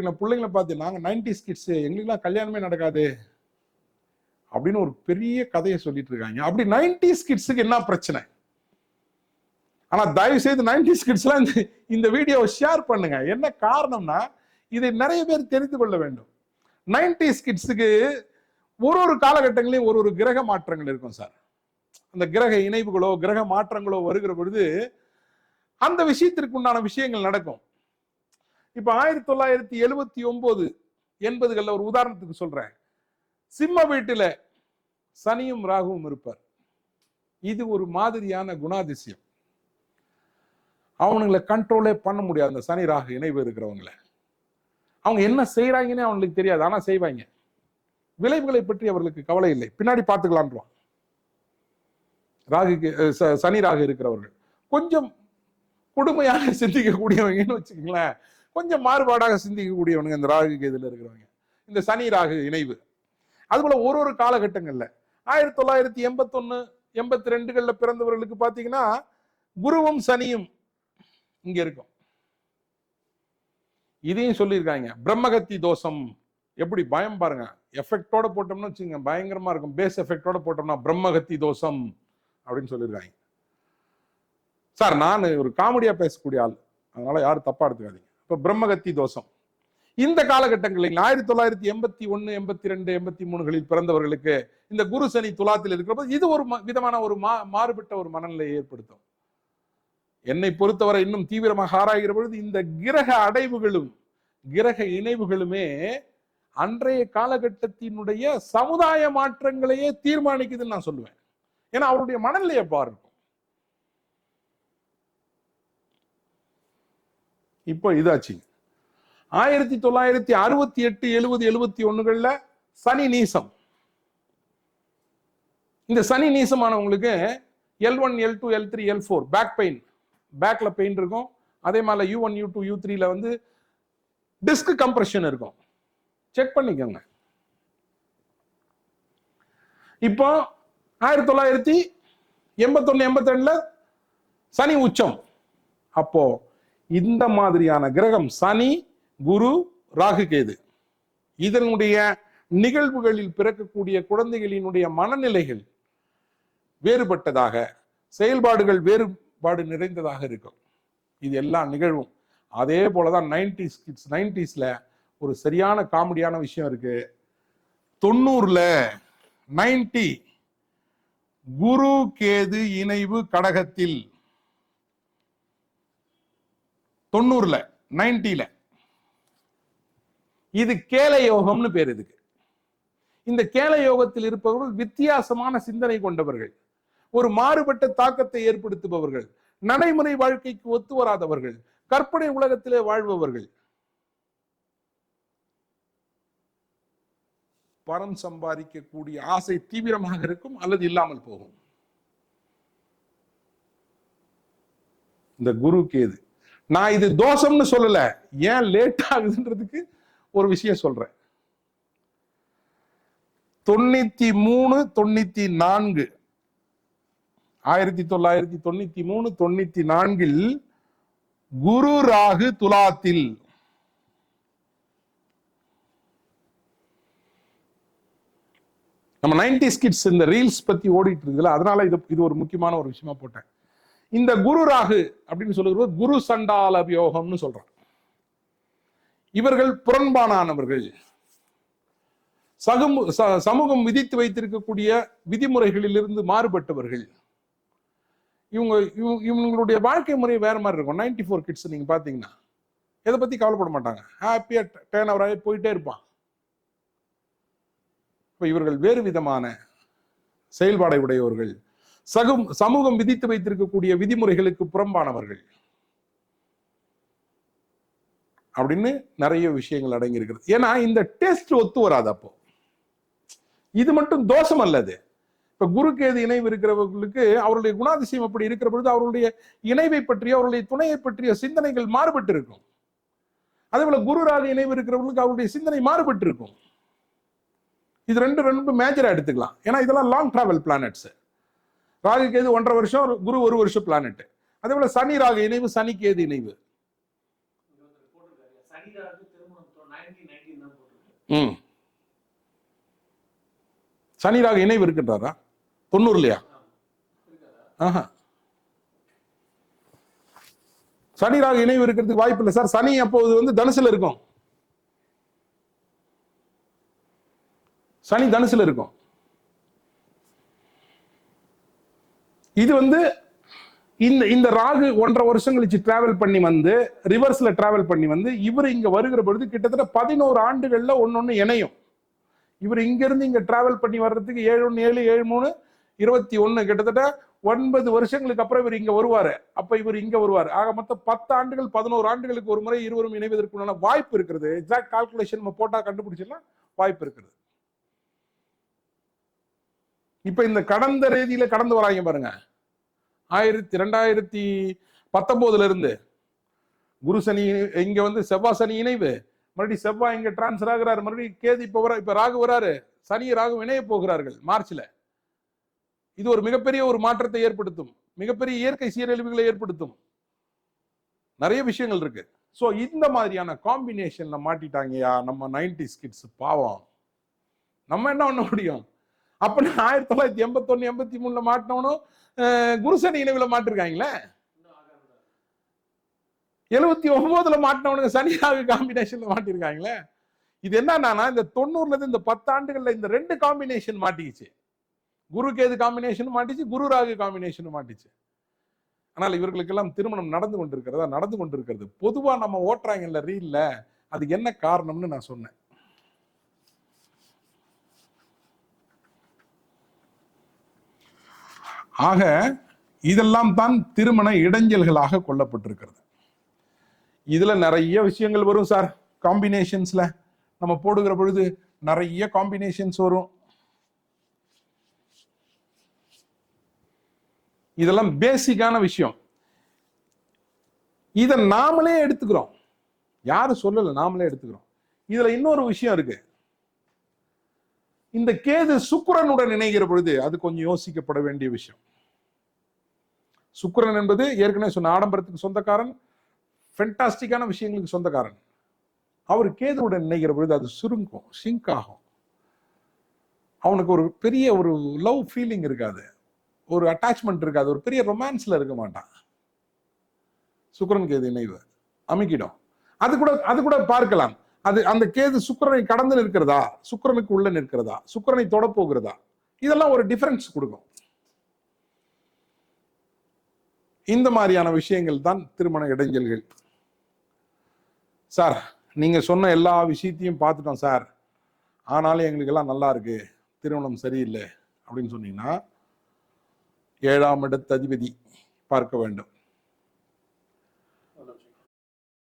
பிள்ளைங்களை பார்த்து நாங்கள் நைன்டி கிட்ஸ் எங்களுக்குலாம் கல்யாணமே நடக்காது அப்படின்னு ஒரு பெரிய கதையை சொல்லிட்டு இருக்காங்க. அப்படி நைன்டி கிட்ஸுக்கு என்ன பிரச்சனை? ஆனா தயவு செய்து நைன்டி கிட்ஸ்லாம் இந்த இந்த வீடியோவை ஷேர் பண்ணுங்க. என்ன காரணம்னா இதை நிறைய பேர் தெரிந்து கொள்ள வேண்டும். நைன்டி கிட்ஸுக்கு ஒரு ஒரு காலகட்டங்களையும் ஒரு ஒரு கிரக மாற்றங்கள் இருக்கும் சார். அந்த கிரக இணைவுகளோ கிரக மாற்றங்களோ வருகிற பொழுது அந்த விஷயத்திற்கு உண்டான விஷயங்கள் நடக்கும். இப்ப ஆயிரத்தி தொள்ளாயிரத்தி எழுபத்தி ஒன்பது எண்பதுகள்ல ஒரு உதாரணத்துக்கு சொல்றேன். சிம்ம வீட்டுல சனியும் ராகுவும் இருப்பார். இது ஒரு மாதிரியான குணாதிசயம். அவனுங்களை கண்ட்ரோலே பண்ண முடியாது. அந்த சனி ராகு இணைவு இருக்கிறவங்கள. அவங்க என்ன செய்யறாங்கன்னு அவங்களுக்கு தெரியாது. ஆனா செய்வாங்க. விளைவுகளை பற்றி அவர்களுக்கு கவலை இல்லை. பின்னாடி பார்த்துக்கலான்றான் ராகுக்கு சனி ராகு இருக்கிறவர்கள். கொஞ்சம் கொடுமையாக சிந்திக்கக்கூடியவங்கன்னு வச்சுக்கோங்களேன். கொஞ்சம் மாறுபாடாக சிந்திக்கக்கூடியவனுங்க இந்த ராகு கேதுல இருக்கிறவங்க. இந்த சனி ராகு இணைவு. அதுபோல ஒரு ஒரு காலகட்டங்கள்ல ஆயிரத்தி தொள்ளாயிரத்தி எண்பத்தொன்னு எண்பத்தி ரெண்டுகளில் பிறந்தவர்களுக்கு பார்த்தீங்கன்னா குருவும் சனியும் இங்க இருக்கும். இதையும் சொல்லியிருக்காங்க. பிரம்மகத்தி தோஷம். எப்படி? பயம் பாருங்க. எஃபெக்டோட போட்டோம்னு வச்சுங்க பயங்கரமா இருக்கும். பேஸ் எஃபெக்டோட போட்டோம்னா பிரம்மகத்தி தோஷம் அப்படின்னு சொல்லியிருக்காங்க. சார் நான் ஒரு காமெடியா பேசக்கூடிய ஆள். அதனால யாரும் தப்பா எடுத்துக்காதீங்க. இப்போ பிரம்மகத்தி தோஷம். இந்த காலகட்டங்களில் ஆயிரத்தி தொள்ளாயிரத்தி எண்பத்தி ஒன்று எண்பத்தி ரெண்டு எண்பத்தி மூணுகளில் பிறந்தவர்களுக்கு இந்த குரு சனி துலாத்தில் இருக்கிறப்ப இது ஒரு விதமான ஒரு மா மாறுபட்ட ஒரு மனநிலையை ஏற்படுத்தும். என்னை பொறுத்தவரை இன்னும் தீவிரமாக ஆராய்கிற பொழுது இந்த கிரக அடைவுகளும் கிரக இணைவுகளுமே அன்றைய காலகட்டத்தினுடைய சமுதாய மாற்றங்களையே தீர்மானிக்குதுன்னு நான் சொல்லுவேன். ஏன்னா அவருடைய மனநிலையை பாருக்கும். இப்போ இதாச்சு. ஆயிரத்தி தொள்ளாயிரத்தி அறுபத்தி எட்டு எழுபது எழுபத்தி ஒண்ணுகள்ல சனி நீசம். இந்த சனி நீசமானவங்களுக்கு L one L two L three L four back pain பேக்ல பெயின் இருக்கும். அதே மாதிரி U one U two U த்ரீல வந்து டிஸ்க் கம்ப்ரெஷன் இருக்கும். செக் பண்ணிக்கோங்க. இப்போ ஆயிரத்தி தொள்ளாயிரத்தி எண்பத்தொன்னு எண்பத்தி ரெண்டுல சனி உச்சம். அப்போ இந்த மாதிரியான கிரகம் சனி குரு ராகு கேது. இதனுடைய நிகழ்வுகளில் பிறக்கக்கூடிய குழந்தைகளினுடைய மனநிலைகள் வேறுபட்டதாக செயல்பாடுகள் வேறுபாடு நிறைந்ததாக இருக்கும். இது எல்லாம் நிகழ்வும் அதே போலதான் நைன்டிஸ் கிட்ஸ் நைன்டிஸ்ல ஒரு சரியான காமெடியான விஷயம் இருக்கு. தொண்ணூறுல நைன்டி குரு கேது இணைவு கடகத்தில் தொண்ணூறுல நைன்டில இது கேல யோகம்னு பேர் இதுக்கு. இந்த கேல யோகத்தில் இருப்பவர்கள் வித்தியாசமான சிந்தனை கொண்டவர்கள். ஒரு மாறுபட்ட தாக்கத்தை ஏற்படுத்துபவர்கள். நடைமுறை வாழ்க்கைக்கு ஒத்து வராதவர்கள். கற்பனை உலகத்திலே வாழ்பவர்கள். பணம் சம்பாதிக்கக்கூடிய ஆசை தீவிரமாக இருக்கும் அல்லது இல்லாமல் போகும். இந்த குரு கேது. நான் இது தோஷம்னு சொல்லல. ஏன் லேட் ஆகுதுன்றதுக்கு ஒரு விஷயம் சொல்றேன். தொண்ணூத்தி மூணு தொண்ணூத்தி நான்கு ஆயிரத்தி தொள்ளாயிரத்தி தொண்ணூத்தி மூணு தொண்ணூத்தி நான்கில் குரு ராகு துலாத்தில். நம்ம நைன்டி ஸ்கிட்ஸ் இந்த ரீல்ஸ் பத்தி ஓடிட்டு இருக்குல்ல அதனால இது இது ஒரு முக்கியமான ஒரு விஷயமா போட்டேன். இந்த குரு ராகு அப்படின்னு சொல்லுகிற குரு சண்டால யோகம்னு சொல்றான் இவர்கள் புறம்பானானவர்கள் சகும் ச- சமூகம் விதித்து வைத்திருக்கக்கூடிய விதிமுறைகளிலிருந்து மாறுபட்டவர்கள். இவங்க இவங்க- இவங்களுடைய வாழ்க்கை முறை வேற மாதிரி இருக்கும். நைன்டி ஃபோர் கிட்ஸ் நீங்க பாத்தீங்கன்னா எதை பத்தி கவலைப்பட மாட்டாங்க. ஹாப்பியா டேன் அவர் ஆகி போயிட்டே இருப்பான். இப்ப இவர்கள் வேறு விதமான செயல்பாடை உடையவர்கள். சகும் சமூகம் விதித்து வைத்திருக்கக்கூடிய விதிமுறைகளுக்கு புறம்பானவர்கள். அப்படின்னு நிறைய விஷயங்கள் அடங்கி இருக்கிறது ஏன்னா இந்த டெஸ்ட் ஒத்து வராது அப்போ. இது மட்டும் தோஷம் அல்லது இப்ப குருக்கேது இணைவு இருக்கிறவர்களுக்கு அவருடைய குணாதிசயம் அப்படி இருக்கிற பொழுது அவருடைய இணைவை பற்றிய அவருடைய துணையை பற்றிய சிந்தனைகள் மாறுபட்டு இருக்கும் அதே போல குருராக இணைவு இருக்கிறவர்களுக்கு அவருடைய சிந்தனை மாறுபட்டு இருக்கும் இது ரெண்டு ரெண்டு மேஜரா எடுத்துக்கலாம். ஏன்னா இதெல்லாம் long travel planets Rahu Ketu ஒன்றரை வருஷம் குரு ஒரு வருஷம் பிளானட் அதே போல சனி ராகு இணைவு சனி கேது இணைவு. ம். சனி ராகு இணைவு இருக்கின்றாரா? தொண்ணூறுலையா ஆஹா. சனி ராகு இணைவு இருக்கிறதுக்கு வாய்ப்பு இல்லை சார். சனி அப்போது வந்து தனுசுல இருக்கும். சனி தனுசுல இருக்கும். இது வந்து இந்த இந்த ராகு ஒன்றரை வருஷம் கழிச்சு டிராவல் பண்ணி வந்து ரிவர்ஸ்ல டிராவல் பண்ணி வந்து இவர் இங்க வருகிற பொழுது கிட்டத்தட்ட பதினோரு ஆண்டுகள்ல ஒன்னொன்னு இணையும். இவர் இங்கிருந்து இங்க டிராவல் பண்ணி வர்றதுக்கு ஏழு ஒன்று ஏழு ஏழு மூணு இருபத்தி ஒன்று கிட்டத்தட்ட ஒன்பது வருஷங்களுக்கு அப்புறம் இவர் இங்க வருவாரு. அப்ப இவர் இங்க வருவார். ஆக மொத்தம் பத்து ஆண்டுகள் பதினோரு ஆண்டுகளுக்கு ஒரு முறை இருவரும் இணைவதற்குண்டான வாய்ப்பு இருக்கிறது. எக்ஸாக்ட் கால்குலேஷன் நம்ம போட்டா கண்டுபிடிச்சிடலாம். வாய்ப்பு இருக்கிறது. இப்ப இந்த கடந்த ரீதியில கடந்து வராங்க பாருங்க. ஆயிரத்தி ரெண்டாயிரத்தி பத்தொன்பதுல இருந்து குரு சனி இங்க வந்து செவ்வாய் சனி இணைவு. மறுபடியும் செவ்வாய் இங்க டிரான்ஸ்ஃபர் ஆகுறாரு. மறுபடியும் கேது இப்ப வர இப்ப ராகு வராரு. சனி ராகு இணைய போகிறார்கள் மார்ச்ல. இது ஒரு மிகப்பெரிய ஒரு மாற்றத்தை ஏற்படுத்தும். மிகப்பெரிய இயற்கை சீரழிவுகளை ஏற்படுத்தும். நிறைய விஷயங்கள் இருக்கு. ஸோ இந்த மாதிரியான காம்பினேஷன்ல மாட்டிட்டாங்கயா? நம்ம நைன்டி கிட்ஸ் பாவம். நம்ம என்ன பண்ண முடியும்? அப்ப ஆயிரத்தி தொள்ளாயிரத்தி எண்பத்தொன்னு எண்பத்தி மூணுல மாட்டினவனும் குருசனி இணைவுல மாட்டிருக்காங்களே? எழுபத்தி ஒன்பதுல மாட்டினவனுங்க சனியாக காம்பினேஷன்ல மாட்டிருக்காங்களே? இது என்னன்னா இந்த தொண்ணூறுல இருந்து இந்த பத்தாண்டுகள்ல இந்த ரெண்டு காம்பினேஷன் மாட்டிக்கிச்சு. குரு கேது காம்பினேஷன் மாட்டிச்சு குரு ராகு காம்பினேஷன் மாட்டிச்சு. ஆனால் இவர்களுக்கெல்லாம் திருமணம் நடந்து கொண்டிருக்கிறதா? நடந்து கொண்டிருக்கிறது. பொதுவா நம்ம ஓட்டுறாங்கல்ல ரீல்ல. அது என்ன காரணம்னு நான் சொன்னேன். ஆக இதெல்லாம் தான் திருமண இடைஞ்சல்களாக கொல்லப்பட்டிருக்கிறது. இதுல நிறைய விஷயங்கள் வரும் சார். காம்பினேஷன்ஸ்ல நம்ம போடுகிற பொழுது நிறைய காம்பினேஷன்ஸ் வரும். இதெல்லாம் பேசிக்கான விஷயம். இதை நாமளே எடுத்துக்கிறோம். யாரும் சொல்லல நாமளே எடுத்துக்கிறோம். இதுல இன்னொரு விஷயம் இருக்கு. இந்த கேது சுக்கரனுடன் இணைகிற பொழுது அது கொஞ்சம் யோசிக்கப்பட வேண்டிய விஷயம். சுக்கரன் என்பது ஏற்கனவே சொன்ன ஆடம்பரத்துக்கு சொந்தக்காரன் ஃபென்டாஸ்டிக்கான விஷயங்களுக்கு சொந்தக்காரன். அவர் கேதுவுடன் இணைகிற பொழுது அது சுருங்கும் சிங்க் ஆகும். அவனுக்கு ஒரு பெரிய ஒரு லவ் ஃபீலிங் இருக்காது. ஒரு அட்டாச்மெண்ட் இருக்காது. ஒரு பெரிய ரொமான்ஸில் இருக்க மாட்டான். சுக்கரன் கேது இணைவு. அமுக்கிடும். அது கூட அது கூட பார்க்கலாம். அது அந்த கேது சுக்கிரனை கடந்து நிற்கிறதா? சுக்கரனுக்கு உள்ள நிற்கிறதா? சுக்கிரனை தொட போகிறதா? இதெல்லாம் ஒரு டிஃபரன்ஸ் கொடுக்கும். இந்த மாதிரியான விஷயங்கள் தான் திருமண இடைஞ்சல்கள். சார் நீங்க சொன்ன எல்லா விஷயத்தையும் பார்த்துட்டோம் சார் ஆனாலும் எங்களுக்கெல்லாம் நல்லா இருக்கு. திருமணம் சரியில்லை அப்படின்னு சொன்னீங்கன்னா ஏழாம் இடத்ததிபதி பார்க்க வேண்டும்.